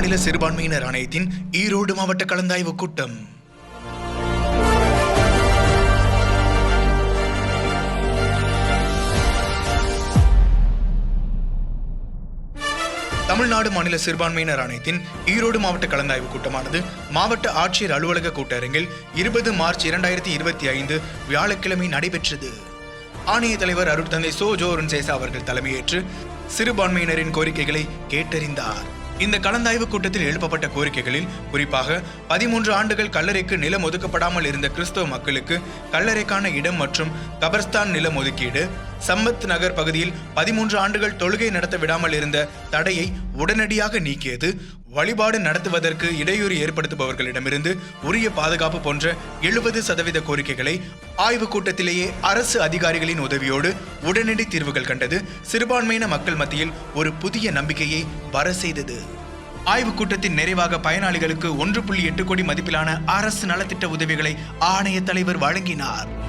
மாநில சிறுபான்மையினர் ஆணையத்தின் ஈரோடு மாவட்ட கலந்தாய்வு கூட்டம். தமிழ்நாடு மாநில சிறுபான்மையினர் ஆணையத்தின் ஈரோடு மாவட்ட கலந்தாய்வு கூட்டமானது மாவட்ட ஆட்சியர் அலுவலக கூட்டரங்கில் இருபது மார்ச் இரண்டாயிரத்தி இருபத்தி ஐந்து வியாழக்கிழமை நடைபெற்றது. ஆணைய தலைவர் அருட்தந்தை சோ ஜோரன் சேசா அவர்கள் தலைமையேற்று சிறுபான்மையினரின் கோரிக்கைகளை கேட்டறிந்தார். இந்த கலந்தாய்வு கூட்டத்தில் எழுப்பப்பட்ட கோரிக்கைகளில் குறிப்பாக பதிமூன்று ஆண்டுகள் கல்லறைக்கு நிலம் ஒதுக்கப்படாமல் இருந்த கிறிஸ்தவ மக்களுக்கு கல்லறைக்கான இடம் மற்றும் கபர்ஸ்தான் நிலம் ஒதுக்கீடு சம்பத் நகர் பகுதியில் பதிமூன்று ஆண்டுகள் தொழுகை நடத்த விடாமல் இருந்த தடையை உடனடியாக நீக்கியது வழிபாடு நடத்துவதற்கு இடையூறு ஏற்படுத்துபவர்களிடமிருந்து உரிய பாதுகாப்பு போன்ற எழுபது சதவீத கோரிக்கைகளை ஆய்வுக் கூட்டத்திலேயே அரசு அதிகாரிகளின் உதவியோடு உடனடி தீர்வுகள் கண்டது சிறுபான்மையின மக்கள் மத்தியில் ஒரு புதிய நம்பிக்கையை வர செய்தது. ஆய்வுக் கூட்டத்தின் நிறைவாக பயனாளிகளுக்கு ஒன்று புள்ளி எட்டு கோடி மதிப்பிலான அரசு நலத்திட்ட உதவிகளை ஆணைய தலைவர் வழங்கினார்.